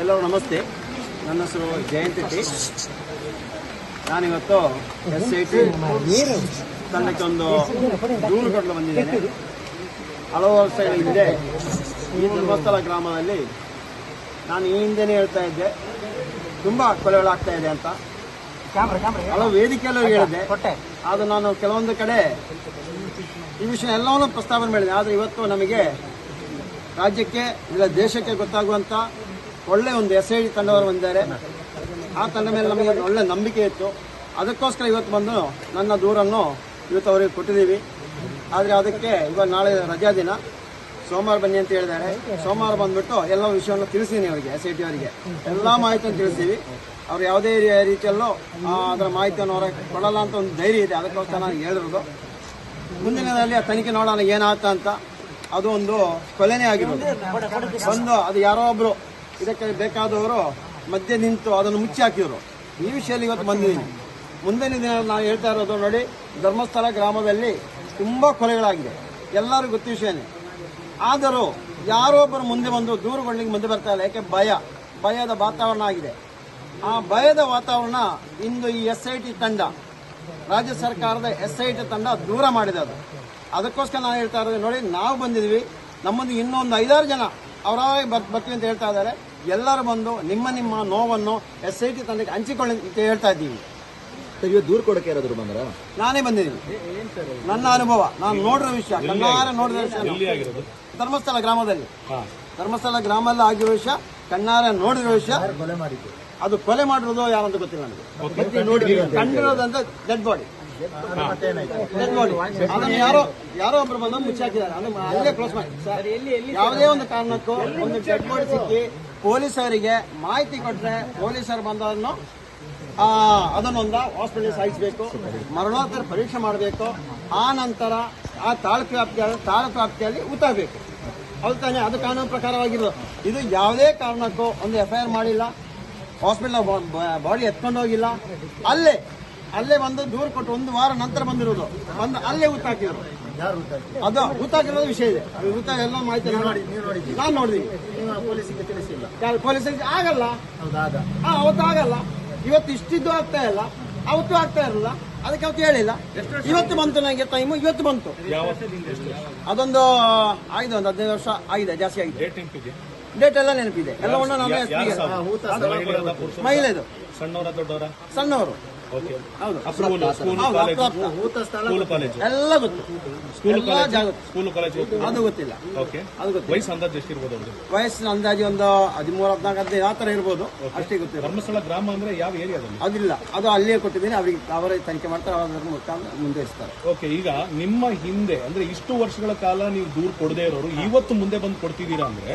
ಎಲ್ಲರೂ ನಮಸ್ತೆ. ನನ್ನ ಹೆಸರು ಜಯಂತಿ ಟಿ ನಾನಿವತ್ತು ಎಸ್ ಐ ಟಿ ತಂಡಕ್ಕೆ ಒಂದು ದೂರು ಕೊಡಲು ಬಂದಿದ್ದೇನೆ. ಹಲವು ವರ್ಷಗಳ ಹಿಂದೆ ಈ ಧರ್ಮಸ್ಥಳ ಗ್ರಾಮದಲ್ಲಿ ನಾನು ಈ ಹಿಂದೆನೇ ಹೇಳ್ತಾ ಇದ್ದೆ. ತುಂಬ ಕೊಲೆಗಳಾಗ್ತಾ ಇದೆ ಅಂತ. ಹಲವು ವೇದಿಕೆಯಲ್ಲೂ ಹೇಳಿದೆ. ಅದು ನಾನು ಕೆಲವೊಂದು ಕಡೆ ಈ ವಿಷಯ ಎಲ್ಲವನ್ನೂ ಪ್ರಸ್ತಾವನೆ ಮಾಡಿದೆ. ಆದರೆ ಇವತ್ತು ನಮಗೆ ರಾಜ್ಯಕ್ಕೆ ಇಲ್ಲ ದೇಶಕ್ಕೆ ಗೊತ್ತಾಗುವಂಥ ಒಳ್ಳೆ ಒಂದು ಎಸ್ ಐ ತಂಡವರು ಬಂದಿದ್ದಾರೆ ಆ ತಂಡ ಮೇಲೆ ನಮಗೆ ಒಳ್ಳೆ ನಂಬಿಕೆ ಇತ್ತು. ಅದಕ್ಕೋಸ್ಕರ ಇವತ್ತು ಬಂದು ನನ್ನ ದೂರನ್ನು ಇವತ್ತು ಅವರಿಗೆ ಕೊಟ್ಟಿದ್ದೀವಿ. ಆದರೆ ಅದಕ್ಕೆ ಇವಾಗ ನಾಳೆ ರಜಾ ದಿನ. ಸೋಮವಾರ ಬನ್ನಿ ಅಂತ ಹೇಳಿದ್ದಾರೆ. ಸೋಮವಾರ ಬಂದ್ಬಿಟ್ಟು ಎಲ್ಲ ವಿಷಯವನ್ನು ತಿಳಿಸಿದ್ದೀನಿ ಅವರಿಗೆ ಎಸ್ ಐ ಟಿ ಅವರಿಗೆ. ಎಲ್ಲ ಮಾಹಿತಿಯನ್ನು ತಿಳಿಸ್ತೀವಿ. ಅವ್ರು ಯಾವುದೇ ರೀತಿಯಲ್ಲೂ ಅದರ ಮಾಹಿತಿಯನ್ನು ಹೊರಗೆ ಕೊಡಲ್ಲ ಅಂತ ಒಂದು ಧೈರ್ಯ ಇದೆ. ಅದಕ್ಕೋಸ್ಕರ ನಾನು ಹೇಳಿರೋದು. ಮುಂದಿನದಲ್ಲಿ ಆ ತನಿಖೆ ನೋಡೋಣ ಏನಾಗ್ತಾ ಅಂತ. ಅದು ಒಂದು ಕೊಲೆನೇ ಆಗಿರೋದು. ಬಂದು ಅದು ಯಾರೋ ಒಬ್ರು ಇದಕ್ಕೆ ಬೇಕಾದವರು ಮಧ್ಯೆ ನಿಂತು ಅದನ್ನು ಮುಚ್ಚಿ ಹಾಕಿದ್ರು. ಈ ವಿಷಯದಲ್ಲಿ ಇವತ್ತು ಬಂದಿದ್ದೀನಿ. ಮುಂದಿನ ದಿನ ನಾನು ಹೇಳ್ತಾ ಇರೋದು ನೋಡಿ, ಧರ್ಮಸ್ಥಳ ಗ್ರಾಮದಲ್ಲಿ ತುಂಬ ಕೊಲೆಗಳಾಗಿದೆ. ಎಲ್ಲರಿಗೂ ಗೊತ್ತ ವಿಷಯನೇ ಆದರೂ ಯಾರೋ ಒಬ್ಬರು ಮುಂದೆ ಬಂದು ದೂರುಗಳಿಗೆ ಮುಂದೆ ಬರ್ತಾ ಇಲ್ಲ. ಯಾಕೆ? ಭಯ. ಭಯದ ವಾತಾವರಣ ಆಗಿದೆ. ಆ ಭಯದ ವಾತಾವರಣ ಇಂದು ಈ ಎಸ್ ಐ ತಂಡ ರಾಜ್ಯ ಸರ್ಕಾರದ ಎಸ್ ಐ ಟಿ ತಂಡ ದೂರ ಮಾಡಿದೆ ಅದು. ಅದಕ್ಕೋಸ್ಕರ ನಾನು ಹೇಳ್ತಾ ಇರೋದು ನೋಡಿ ನಾವು ಬಂದಿದ್ವಿ. ನಮ್ಮೊಂದು ಇನ್ನೊಂದು ಐದಾರು ಜನ ಅವರಾಗಿ ಬರ್ ಬರ್ತೀವಿ ಅಂತ ಹೇಳ್ತಾ ಇದ್ದಾರೆ. ಎಲ್ಲರೂ ಬಂದು ನಿಮ್ಮ ನಿಮ್ಮ ನೋವನ್ನು ಎಸ್ ಐ ಟಿ ತಂಡಕ್ಕೆ ಹಂಚಿಕೊಳ್ಳಿ ಅಂತ ಹೇಳ್ತಾ ಇದ್ದೀವಿ. ಇವತ್ತು ದೂರ ಕೊಡಕ್ಕೆ ಯಾರಾದ್ರು ಬಂದ್ರ? ನಾನೇ ಬಂದಿದ್ದೀನಿ. ನನ್ನ ಅನುಭವ ನಾನು ನೋಡಿರೋ ವಿಷಯ ಕಣ್ಣಾರೆ ನೋಡಿದ ವಿಷಯ ಧರ್ಮಸ್ಥಳ ಗ್ರಾಮದಲ್ಲಿ. ಧರ್ಮಸ್ಥಳ ಗ್ರಾಮದಲ್ಲಿ ಆಗಿರೋ ವಿಷಯ ಕಣ್ಣಾರೆ ನೋಡಿರೋ ವಿಷಯ. ಕೊಲೆ ಮಾಡಿದ್ದು? ಅದು ಕೊಲೆ ಮಾಡಿರೋದು ಯಾರಂತ ಗೊತ್ತಿಲ್ಲ ನನಗೆ. ಕಂಡಿರೋದಂತ ಡೆಡ್ ಬಾಡಿ ಡೆಡ್ ಬಾಡಿ ಅದನ್ನು ಯಾರೋ ಯಾರೋ ಒಬ್ರು ಬಂದು ಮುಚ್ಚಾಕಿದ್ದಾರೆ ಅದನ್ನ ಅಲ್ಲೇ ಕ್ಲೋಸ್ ಮಾಡಿ. ಸರ್, ಯಾವುದೇ ಒಂದು ಕಾರಣಕ್ಕೂ ಒಂದು ಡೆಡ್ ಬಾಡಿ ಸಿಕ್ಕಿ ಪೊಲೀಸರಿಗೆ ಮಾಹಿತಿ ಕೊಟ್ರೆ ಪೊಲೀಸರು ಬಂದವನ್ನು ಆ, ಅದನ್ನೊಂದ ಹಾಸ್ಪಿಟಲ್ ಸಾಯಿಸಬೇಕು. ಮರಣೋತ್ತರ ಪರೀಕ್ಷೆ ಮಾಡಬೇಕು. ಆ ನಂತರ ಆ ತಾಲೂಕು ವ್ಯಾಪ್ತಿಯಲ್ಲಿ ತಾಲೂಕು ವ್ಯಾಪ್ತಿಯಲ್ಲಿ ಊತಬೇಕು ಹೌದು ತಾನೇ ಅದು ಕಾನೂನು ಪ್ರಕಾರವಾಗಿರೋದು. ಇದು ಯಾವುದೇ ಕಾರಣಕ್ಕೂ ಒಂದು ಎಫ್ ಐ ಆರ್ ಮಾಡಿಲ್ಲ. ಹಾಸ್ಪಿಟಲ್ ಬಾಡಿ ಎತ್ಕೊಂಡು ಹೋಗಿಲ್ಲ. ಅಲ್ಲೇ ಅಲ್ಲೇ ಬಂದು ದೂರ ಕೊಟ್ಟು ಒಂದು ವಾರ ನಂತರ ಬಂದಿರೋದು. ಬಂದು ಅಲ್ಲೇ ಊತಾಕಿದ್ರು ಯಾರು ಗೊತ್ತಾಯ್ತು ಅದು ಊತಾಕಿರೋದು ವಿಷಯ ಇದೆ. ಊತ ಎಲ್ಲ ಮಾಹಿತಿ ನಾನು ನೋಡಿದೀನಿ. ನೀವು ಪೊಲೀಸಿಗೆ ತಿಳಿಸಿಲ್ಲ. ಯಾರು ಪೊಲೀಸರಿಗೆ ಆಗಲ್ಲ. ಅವತ್ತಾಗಲ್ಲ ಹಾ ಅವತ್ತು ಆಗಲ್ಲ. ಇವತ್ತು ಇಷ್ಟಿದ್ದು ಆಗ್ತಾ ಇಲ್ಲ. ಅವತ್ತು ಆಗ್ತಾ ಇರಲ್ಲ ಅದಕ್ಕೆ ಅವತ್ತು ಹೇಳಿಲ್ಲ. ಇವತ್ತು ಬಂತು ನನಗೆ ಟೈಮು ಇವತ್ತು ಬಂತು. ಅದೊಂದು ಆಗಿದೆ ಒಂದು ಹದಿನೈದು ವರ್ಷ ಆಗಿದೆ. ಜಾಸ್ತಿ ಆಗಿದೆ. ಡೇಟ್ ಎಲ್ಲ ನೆನಪಿದೆ. ಎಲ್ಲ ಮಹಿಳೆ ಮಹಿಳೆದು ಸಣ್ಣವರ ದೊಡ್ಡವರ? ಸಣ್ಣವರು. ಎಲ್ಲ ಗೊತ್ತು. ಸ್ಕೂಲ್ ಕಾಲೇಜ್ ಜಾಗ ಸ್ಕೂಲ್ ಕಾಲೇಜ್ ಅದು ಗೊತ್ತಿಲ್ಲ. ವಯಸ್ಸಿನ ಅಂದಾಜು ಒಂದು ಹದಿಮೂರು ಹದಿನಾಲ್ಕು ಹದಿನೈದು ಆ ತರ ಇರ್ಬೋದು. ಅಷ್ಟೇ ಗೊತ್ತಿಲ್ಲ. ಧರ್ಮಸ್ಥಳ ಗ್ರಾಮ ಅಂದ್ರೆ ಯಾವ ಏರಿಯಾದಲ್ಲಿ ಅದಿಲ್ಲ. ಅದು ಅಲ್ಲೇ ಕೊಟ್ಟಿದ್ದೀನಿ. ಅವರಿಗೆ ಅವರೇ ತನಿಖೆ ಮಾಡ್ತಾರೆ. ಅವರ ಮುಖಾಂತರ ಮುಂದುವರಿಸ್ತಾರೆ. ಓಕೆ ಈಗ ನಿಮ್ಮ ಹಿಂದೆ ಅಂದ್ರೆ ಇಷ್ಟು ವರ್ಷಗಳ ಕಾಲ ನೀವು ದೂರು ಕೊಡದೇ ಇರೋರು ಇವತ್ತು ಮುಂದೆ ಬಂದು ಕೊಡ್ತಿದ್ದೀರಾ ಅಂದ್ರೆ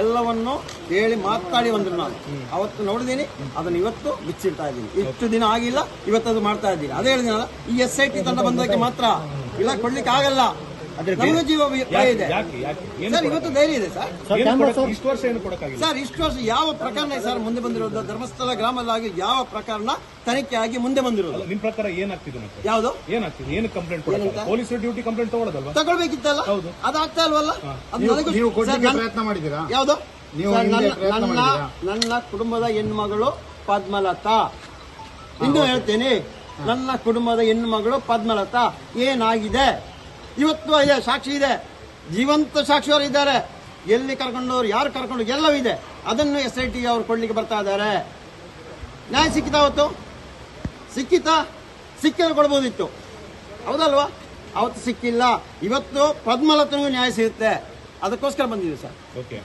ಎಲ್ಲವನ್ನು ಹೇಳಿ ಮಾತಾಡಿ ಬಂದ್ರು ನಾನು ಅವತ್ತು ನೋಡಿದ್ದೀನಿ ಅದನ್ನು ಇವತ್ತು ಬಿಚ್ಚಿಡ್ತಾ ಇದ್ದೀನಿ. ಇಷ್ಟು ದಿನ ಆಗಿಲ್ಲ ಇವತ್ತು ಅದು ಮಾಡ್ತಾ ಇದ್ದೀನಿ. ಅದೇ ಹೇಳಿದ್ನಲ್ಲ, ಈ ಎಸ್ ಐ ಟಿ ತಂಡ ಬಂದಕ್ಕೆ ಮಾತ್ರ. ಇಲ್ಲ ಕೊಡ್ಲಿಕ್ಕೆ ಆಗಲ್ಲ ಜೀವ ಭಯ ಇದೆ. ಸರ್ ಇವತ್ತು ಧೈರ್ಯ ಇದೆ ಸರ್. ಇಷ್ಟು ವರ್ಷ ಏನು ಕೊಡಕ್ಕಾಗಿಲ್ಲ? ಸರ್ ಇಷ್ಟು ವರ್ಷ ಯಾವ ಪ್ರಕರಣ ಸರ್ ಮುಂದೆ ಬಂದಿರೋದು? ಧರ್ಮಸ್ಥಳ ಗ್ರಾಮದಲ್ಲಿ ಯಾವ ಪ್ರಕರಣ ತನಿಖೆ ಆಗಿ ಮುಂದೆ ಬಂದಿರೋದು? ನಿಮ್ ಪ್ರಕಾರ ಏನಾಗ್ತಿದೆ ಯಾವ್ದು ಯಾವುದು? ಏನಾಗ್ತಿದೆ? ಏನು ಕಂಪ್ಲೇಂಟ್ ಪೊಲೀಸ್ ಡ್ಯೂಟಿ ಕಂಪ್ಲೇಂಟ್ ತಗೊಳ್ಳೋದಲ್ವಾ ತಗೊಳ್ಬೇಕಿತ್ತಲ್ಲ? ಅದಾಗ್ತಾ ಇಲ್ವಲ್ಲ? ನೀವು ಪ್ರಯತ್ನ ಮಾಡಿದೀರಾ ಯಾವ್ದು? ಹಿಂದೆ ನನ್ನ ನನ್ನ ಕುಟುಂಬದ ಹೆಣ್ಮಗಳು ಪದ್ಮಲತಾ. ಇನ್ನು ಹೇಳ್ತೇನೆ ನನ್ನ ಕುಟುಂಬದ ಹೆಣ್ಮಗಳು ಪದ್ಮಲತಾ. ಏನಾಗಿದೆ? ಇವತ್ತು ಇದೆ ಸಾಕ್ಷಿ ಇದೆ. ಜೀವಂತ ಸಾಕ್ಷಿಯವರು ಇದ್ದಾರೆ. ಎಲ್ಲಿ ಕರ್ಕೊಂಡವ್ರು ಯಾರು ಕರ್ಕೊಂಡು ಎಲ್ಲವೂ ಇದೆ. ಅದನ್ನು ಎಸ್ ಐ ಟಿ ಅವ್ರು ಕೊಡ್ಲಿಕ್ಕೆ ಬರ್ತಾ ಇದ್ದಾರೆ. ನ್ಯಾಯ ಸಿಕ್ಕಿತಾ ಅವತ್ತು? ಸಿಕ್ಕಿತಾ? ಸಿಕ್ಕಿದ್ರೆ ಕೊಡ್ಬೋದಿತ್ತು. ಹೌದಲ್ವಾ? ಅವತ್ತು ಸಿಕ್ಕಿಲ್ಲ. ಇವತ್ತು ಪದ್ಮಲತನಿಗೂ ನ್ಯಾಯ ಸಿಗುತ್ತೆ. ಅದಕ್ಕೋಸ್ಕರ ಬಂದಿದ್ದೀವಿ ಸರ್. ಓಕೆ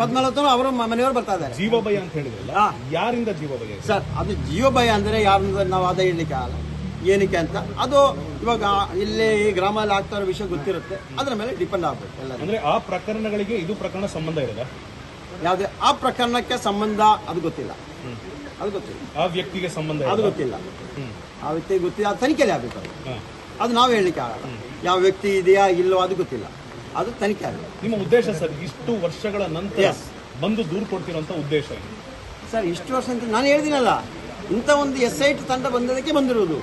ಪದ್ಮಲತನು ಅವರು ಮನೆಯವರು ಬರ್ತಾ ಇದ್ದಾರೆ. ಜೀವ ಭಯ ಅಂತ ಹೇಳಿದ್ರಲ್ಲ. ಯಾರಿಂದ ಜೀವ ಭಯ ಸರ್ ಅದು ಜೀವ ಭಯ ಅಂದ್ರೆ ಯಾರಿಂದ ನಾವು ಅದ ಹೇಳಲಿಕ್ಕೆ ಆಗಲ್ಲ. ಏನಕ್ಕೆ ಅಂತ ಅದು ಇವಾಗ ಇಲ್ಲಿ ಈ ಗ್ರಾಮದಲ್ಲಿ ಆಗ್ತಾ ಇರೋ ವಿಷಯ ಗೊತ್ತಿರುತ್ತೆ. ಅದರ ಮೇಲೆ ಡಿಪೆಂಡ್ ಆಗಬೇಕು ಅಂದ್ರೆ ಆ ಪ್ರಕರಣಗಳಿಗೆ ಇದು ಪ್ರಕರಣ ಸಂಬಂಧ ಇರಲ್ಲ ಯಾವುದೇ ಆ ಪ್ರಕರಣಕ್ಕೆ ಸಂಬಂಧ ಅದು ಗೊತ್ತಿಲ್ಲ. ಅದು ಗೊತ್ತಿಲ್ಲ. ಆ ವ್ಯಕ್ತಿಗೆ ಸಂಬಂಧ ಅದು ಗೊತ್ತಿಲ್ಲ. ಆ ವ್ಯಕ್ತಿ ಗೊತ್ತಿಲ್ಲ ಅದು ತನಿಖೆಯಲ್ಲಿ ಆಗಬೇಕು ಅದು. ಅದು ನಾವು ಹೇಳಲಿಕ್ಕೆ ಆಗಲ್ಲ. ಯಾವ ವ್ಯಕ್ತಿ ಇದೆಯಾ ಇಲ್ಲೋ ಅದು ಗೊತ್ತಿಲ್ಲ. ಅದು ತನಿಖೆ ಆಗಬೇಕು. ನಿಮ್ಮ ಉದ್ದೇಶ ಸರ್ ಇಷ್ಟು ವರ್ಷಗಳ ನಂತರ ಬಂದು ದೂರು ಕೊಡ್ತಿರೋಂತ ಉದ್ದೇಶ ಸರ್ ಇಷ್ಟು ವರ್ಷ ಅಂತ ನಾನು ಹೇಳಿದಿನಲ್ಲ. ಇಂಥ ಒಂದು ಎಸ್ ಐ ಟಿ ತಂಡ ಬಂದದಕ್ಕೆ ಬಂದಿರುವುದು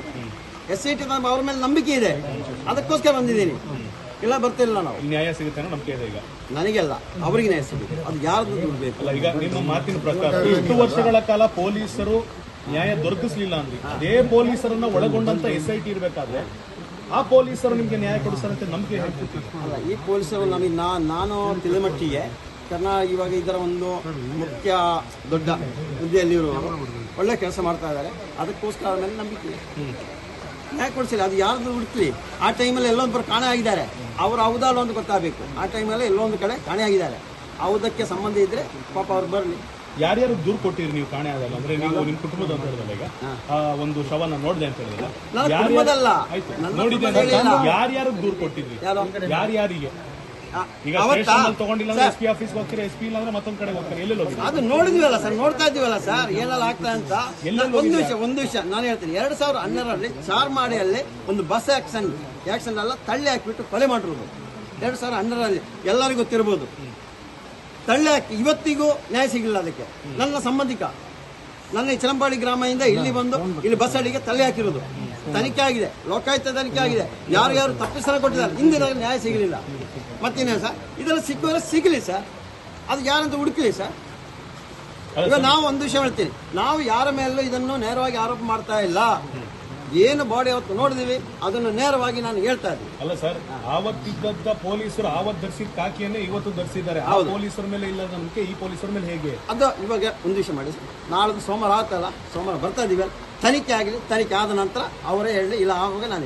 ಎಸ್ ಐ ಟಿ ಅವ್ರ ಮೇಲೆ ನಂಬಿಕೆ ಇದೆ. ಅದಕ್ಕೋಸ್ಕರ ಬಂದಿದ್ದೀನಿ. ಇಲ್ಲ ಬರ್ತಿಲ್ಲ ನಾವು. ನ್ಯಾಯ ಸಿಗುತ್ತೆ ಅನ್ನೋ ನಂಬಿಕೆ ಇದೆ ಈಗ. ನನಗೆಲ್ಲ. ಅವರಿಗೆ ನ್ಯಾಯ ಸಿಗುತ್ತೆ. ಅದು ಯಾರ್ದು ದುಡ್ಬೇಕು? ಅಲ್ಲ ಈಗ ನಿಮ್ಮ ಮಾತಿನ ಪ್ರಕಾರ ಇಷ್ಟು ವರ್ಷಗಳ ಕಾಲ ಪೊಲೀಸರು ನ್ಯಾಯ ದೊರಕಿಸಲಿಲ್ಲ ಅಂದ್ರೆ. ಅದೇ ಪೊಲೀಸರನ್ನ ಒಳಗೊಂಡಂತ ಎಸ್ ಐ ಟಿ ಇರಬೇಕಾದ್ರೆ ಆ ಪೊಲೀಸರು ನಿಮ್ಗೆ ನ್ಯಾಯ ಕೊಡಿಸ್ತಾರಂತೆ ನಂಬಿಕೆ ಅಲ್ಲ ಈ ಪೊಲೀಸರು ನಮಗೆ ನಾ ನಾನು ತಿಳಿಮಟ್ಟಿಗೆ ಕಾರಣ ಇವಾಗ ಇದರ ಒಂದು ಮುಖ್ಯ ದೊಡ್ಡ ಹುದ್ದೆಯಲ್ಲಿರುವವರು. ಒಳ್ಳೆ ಕೆಲಸ ಮಾಡ್ತಾ ಇದ್ದಾರೆ. ಅದಕ್ಕೋಸ್ಕರ ಆದ ಮೇಲೆ ನಂಬಿಕೆ. ನ್ಯಾಯ ಕೊಡಿಸಿಲ್ಲ? ಅದು ಯಾರ್ದು ಹುಡುಕ್ಲಿ? ಆ ಟೈಮಲ್ಲಿ ಎಲ್ಲೊಂದು ಕಾಣೆ ಆಗಿದ್ದಾರೆ. ಅವರು ಹೌದಾ ಅಲ್ಲೊಂದು ಗೊತ್ತಾಗಬೇಕು. ಆ ಟೈಮಲ್ಲಿ ಎಲ್ಲೊಂದು ಕಡೆ ಕಾಣೆ ಆಗಿದ್ದಾರೆ. ಹೌದಕ್ಕೆ ಸಂಬಂಧ ಇದ್ರೆ ಪಾಪ ಅವ್ರು ಬರಲಿ. ಯಾರ್ಯಾರು ದೂರು ಕೊಟ್ಟಿರಿ ನೀವು ಕಾಣೆ ಆಗಲ್ಲ ಅಂದ್ರೆ ನೀವು ನಿಮ್ ಕುಟುಂಬದ ಅಂತ ಹೇಳಿದ್ರೆ ಈಗ ಆ ಒಂದು ಶವನ ನೋಡ್ದೆ ಅಂತ ಹೇಳಿದ್ರೆ. ಯಾರ್ಯಾರು ದೂರು ಕೊಟ್ಟಿದ್ರಿ? ಯಾರು? ಯಾರ್ಯಾರಿಗೆ? ಈಗ ತಗೊಂಡಿಲ್ಲ ಅಂದ್ರೆ ಸರ್, ಆಫೀಸ್ ಹೋಗ್ತೀರಾ ಎಸ್ ಪಿ ಇಲ್ಲ ಅಂದ್ರೆ ಮತ್ತೊಂದ್ ಕಡೆ ಹೋಗ್ತಾರೆ? ಎಲ್ಲೆಲ್ಲ ಅದು ನೋಡಿದ್ವಲ್ಲ ಸರ್ ನೋಡ್ತಾ ಇದ್ದೀವಲ್ಲ ಸರ್ ಏನೆಲ್ಲ ಆಗ್ತಾ ಅಂತ? ಒಂದು ವಿಷಯ ಒಂದು ವಿಷಯ ನಾನು ಹೇಳ್ತೀನಿ. ಎರಡ್ ಸಾವಿರದ ಹನ್ನೆರಡರಲ್ಲಿ ಚಾರ್ಮಾಡಿಯಲ್ಲಿ ಒಂದು ಬಸ್ ಆಕ್ಷನ್ ಆಕ್ಷನ್ ಎಲ್ಲ ತಳ್ಳಿ ಹಾಕಿಬಿಟ್ಟು ಕೊಲೆ ಮಾಡಿರೋದು. ಎರಡ್ ಸಾವಿರದ ಹನ್ನೆರಡರಲ್ಲಿ ಎಲ್ಲರಿಗೂ ಗೊತ್ತಿರ್ಬೋದು ತಳ್ಳಿ ಹಾಕಿ ಇವತ್ತಿಗೂ ನ್ಯಾಯ ಸಿಗಲಿಲ್ಲ ಅದಕ್ಕೆ. ನನ್ನ ಸಂಬಂಧಿಕ ನನ್ನ ಈ ಚಲಂಪಾಡಿ ಗ್ರಾಮದಿಂದ ಇಲ್ಲಿ ಬಂದು ಇಲ್ಲಿ ಬಸ್ ಅಡಿಗೆ ತಳ್ಳಿ ಹಾಕಿರೋದು. ತನಿಖೆ ಆಗಿದೆ ಲೋಕಾಯುಕ್ತ ತನಿಖೆ ಆಗಿದೆ ಯಾರ್ಯಾರು ತಪ್ಪಿಸಲು ಕೊಟ್ಟಿದ್ದಾರೆ. ಹಿಂದಿನ ನ್ಯಾಯ ಸಿಗಲಿಲ್ಲ. ಮತ್ತಿನ್ನೇ ಸರ್? ಇದೆಲ್ಲ ಸಿಕ್ಕಿದ್ರೆ ಸಿಗಲಿ ಸರ್. ಅದು ಯಾರಂತ ಹುಡುಕಲಿ ಸರ್? ಈಗ ನಾವು ಒಂದು ವಿಷಯ ಹೇಳ್ತೀನಿ. ನಾವು ಯಾರ ಮೇಲೂ ಇದನ್ನು ನೇರವಾಗಿ ಆರೋಪ ಮಾಡ್ತಾ ಇಲ್ಲ. ಏನು ಬಾಡಿ ಅವತ್ತು ನೋಡಿದೀವಿ. ಅದನ್ನು ನೇರವಾಗಿ ನಾನು ಹೇಳ್ತಾ ಇದ್ದೀನಿ. ಅಲ್ಲ ಸರ್ ಆವತ್ತಿದ್ದ ಪೊಲೀಸರು ಆವತ್ತು ಧರಿಸಿದ ಕಾಕಿಯನ್ನೇ ಇವತ್ತು ಧರಿಸಿದ್ದಾರೆ. ಆ ಪೊಲೀಸರ ಮೇಲೆ ಇಲ್ಲದ ನಂಬಿಕೆ ಈ ಪೊಲೀಸರ ಮೇಲೆ ಹೇಗೆ? ಅದು ಇವಾಗ ಒಂದು ವಿಷಯ ಮಾಡಿ ನಾಳೆ ಸೋಮವಾರ ಆತಲ್ಲ ಸೋಮವಾರ ಬರ್ತಾ ಇದೀವಿ. ತನಿಖೆ ಆಗಲಿ ತನಿಖೆ ಆದ ನಂತರ ಅವರೇ ಹೇಳಿ ಇಲ್ಲ ಆವಾಗ ನಾನು